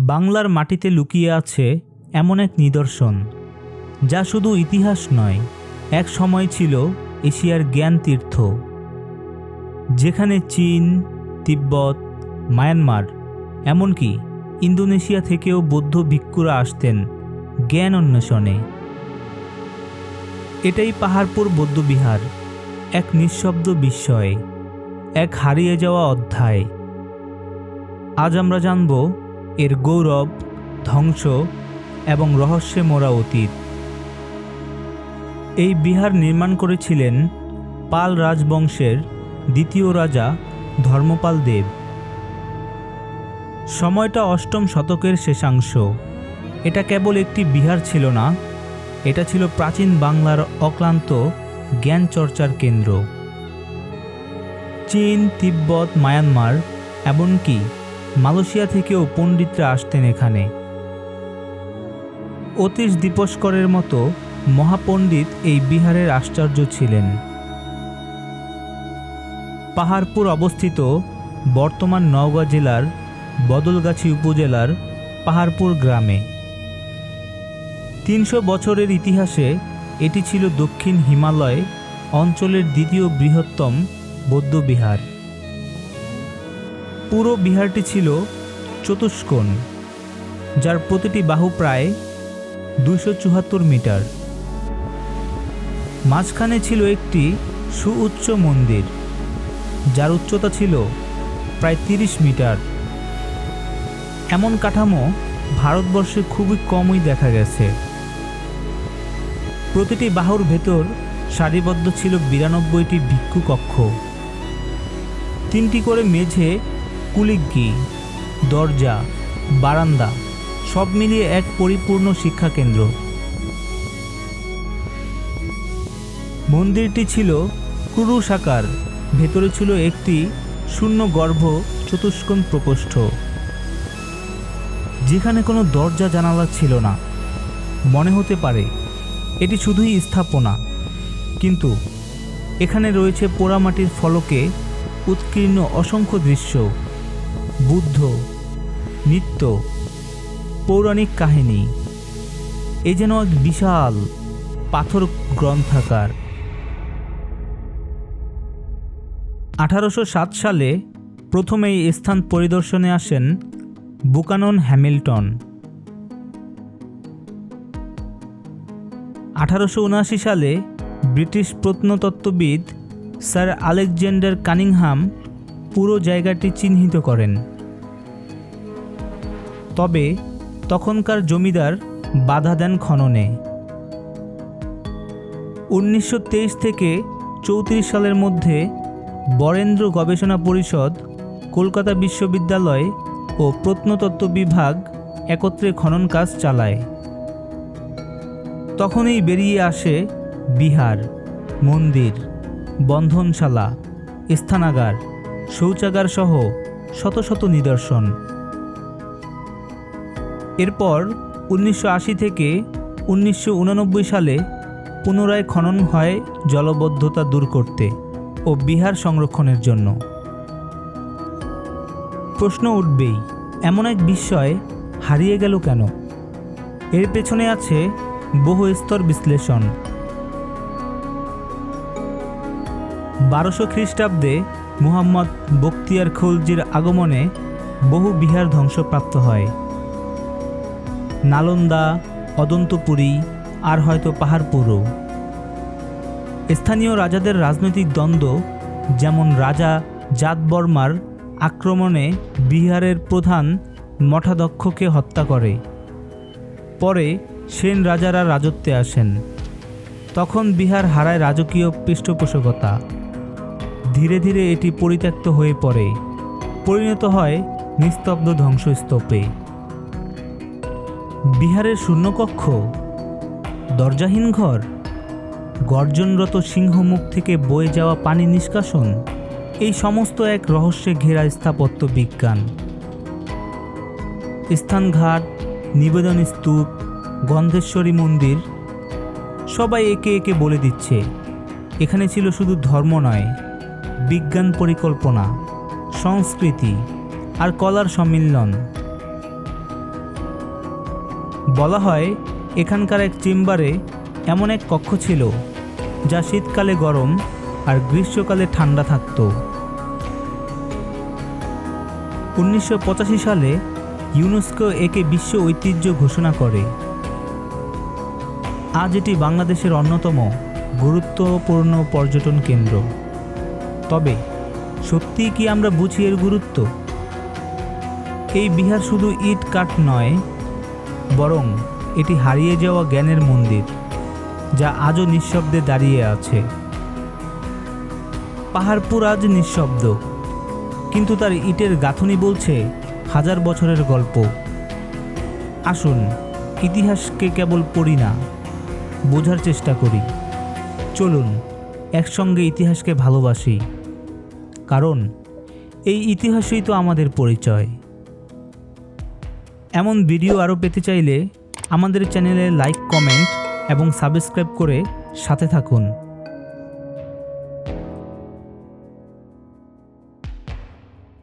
বাংলার মাটিতে লুকিয়ে আছে এমন এক নিদর্শন, যা শুধু ইতিহাস নয়, এক সময় ছিল এশিয়ার জ্ঞান তীর্থ, যেখানে চীন, তিব্বত, মায়ানমার, এমনকি ইন্দোনেশিয়া থেকেও বৌদ্ধ ভিক্ষুরা আসতেন জ্ঞান অন্বেষণে। এটাই পাহাড়পুর বৌদ্ধবিহার, এক নিঃশব্দ বিস্ময়, এক হারিয়ে যাওয়া অধ্যায়। আজ আমরা জানব এর গৌরব, ধ্বংস এবং রহস্যে মোড়া অতীত। এই বিহার নির্মাণ করেছিলেন পাল রাজবংশের দ্বিতীয় রাজা ধর্মপাল দেব। সময়টা অষ্টম শতকের শেষাংশ। এটা কেবল একটি বিহার ছিল না, এটা ছিল প্রাচীন বাংলার অক্লান্ত জ্ঞান চর্চার কেন্দ্র। চীন, তিব্বত, মায়ানমার, এমনকি মালয়েশিয়া থেকেও পণ্ডিতরা আসতেন এখানে। অতীশ দীপস্করের মতো মহাপণ্ডিত এই বিহারের আশ্চর্য ছিলেন। পাহাড়পুর অবস্থিত বর্তমান নওগাঁ জেলার বদলগাছি উপজেলার পাহাড়পুর গ্রামে। তিনশো বছরের ইতিহাসে এটি ছিল দক্ষিণ হিমালয় অঞ্চলের দ্বিতীয় বৃহত্তম বৌদ্ধবিহার পুরো বিহারটি ছিল চতুষ্কোণ, যার প্রতিটি বাহু প্রায় দুশো চুয়াত্তর মিটার। মাঝখানে ছিল একটি সুউচ্চ মন্দির, যার উচ্চতা ছিল প্রায় তিরিশ মিটার। এমন কাঠামো ভারতবর্ষে খুবই কমই দেখা গেছে। প্রতিটি বাহুর ভেতর সারিবদ্ধ ছিল বিরানব্বইটি ভিক্ষু কক্ষ তিনটি করে মেঝে কুলিগ্গি দরজা, বারান্দা, সব মিলিয়ে এক পরিপূর্ণ শিক্ষাকেন্দ্র। মন্দিরটি ছিল ক্রুশাকার, ভেতরে ছিল একটি শূন্য গর্ভ চতুষ্কোণ প্রকোষ্ঠ। যেখানে কোনো দরজা জানালা ছিল না। মনে হতে পারে, এটি শুধুই স্থাপনা। কিন্তু এখানে রয়েছে পোড়ামাটির ফলকে উৎকীর্ণ অসংখ্য দৃশ্য। বুদ্ধ, নৃত্য, পৌরাণিক কাহিনী। এ যেন এক বিশাল পাথর গ্রন্থাকার। আঠারোশো সাত সালে প্রথম এই স্থান পরিদর্শনে আসেন বুকানন হ্যামিল্টন। আঠারোশো উনআশি সালে ব্রিটিশ প্রত্নতত্ত্ববিদ স্যার আলেকজান্ডার কানিংহাম পুরো জায়গাটি চিহ্নিত করেন। তবে তখনকার জমিদার বাধা দেন খননে। উনিশশো তেইশ থেকে চৌত্রিশ সালের মধ্যে বরেন্দ্র গবেষণা পরিষদ, কলকাতা বিশ্ববিদ্যালয় ও প্রত্নতত্ত্ব বিভাগ একত্রে খনন কাজ চালায়। তখনই বেরিয়ে আসে বিহার, মন্দির, বন্ধনশালা, স্থানাগার শৌচাগার সহ শত শত নিদর্শন। এরপর উনিশশো আশি থেকে উনিশশো সালে পুনরায় খনন হয় জলবদ্ধতা দূর করতে ও বিহার সংরক্ষণের জন্য। প্রশ্ন উঠবেই, এমন এক বিস্ময় হারিয়ে গেল কেন? এর পেছনে আছে বহু স্তর বিশ্লেষণ। বারোশো খ্রিস্টাব্দে মুহাম্মদ বখতিয়ার খলজির আগমনে বহু বিহার ধ্বংসপ্রাপ্ত হয়। নালন্দা, অদন্তপুরী, আর হয়তো পাহাড়পুরও। স্থানীয় রাজাদের রাজনৈতিক দ্বন্দ্ব, যেমন রাজা জাতবর্মার আক্রমণে বিহারের প্রধান মঠাধ্যক্ষকে হত্যা করে। পরে সেন রাজারা রাজত্বে আসেন। তখন বিহার হারায় রাজকীয় পৃষ্ঠপোষকতা। ধীরে ধীরে এটি পরিত্যক্ত হয়ে পড়ে। পরিণত হয় নিস্তব্ধ ধ্বংসস্তূপে। বিহারের শূন্যকক্ষ, দরজাহীন ঘর, গর্জনরত সিংহমুখ থেকে বয়ে যাওয়া পানি নিষ্কাশন, এই সমস্ত এক রহস্যে ঘেরা স্থাপত্য বিজ্ঞান। স্থানঘাট, নিবেদন স্তূপ, গন্ধেশ্বরী মন্দির, সবাই একে একে বলে দিচ্ছে, এখানে ছিল শুধু ধর্ম নয়। বিজ্ঞান পরিকল্পনা, সংস্কৃতি আর কলার সম্মিলন। বলা হয়, এখানকার এক চেম্বারে এমন এক কক্ষ ছিল, যা শীতকালে গরম আর গ্রীষ্মকালে ঠান্ডা থাকত। উনিশশো পঁচাশি সালে ইউনেস্কো একে বিশ্ব ঐতিহ্য ঘোষণা করে। আজ এটি বাংলাদেশের অন্যতম গুরুত্বপূর্ণ পর্যটন কেন্দ্র। তবে সত্যিই কি আমরা বুঝি এর গুরুত্ব? এই বিহার শুধু ইট কাঠ নয়, বরং এটি হারিয়ে যাওয়া জ্ঞানের মন্দির, যা আজও নিঃশব্দে দাঁড়িয়ে আছে। পাহাড়পুর আজ নিঃশব্দ, কিন্তু তার ইটের গাঁথনি বলছে হাজার বছরের গল্প। আসুন, ইতিহাসকে কেবল পড়ি না, বোঝার চেষ্টা করি। চলুন, একসঙ্গে ইতিহাসকে ভালোবাসি। কারণ এই ইতিহাসই তো আমাদের পরিচয়। এমন ভিডিও আরও পেতে চাইলে আমাদের চ্যানেলে লাইক, কমেন্ট এবং সাবস্ক্রাইব করে সাথে থাকুন।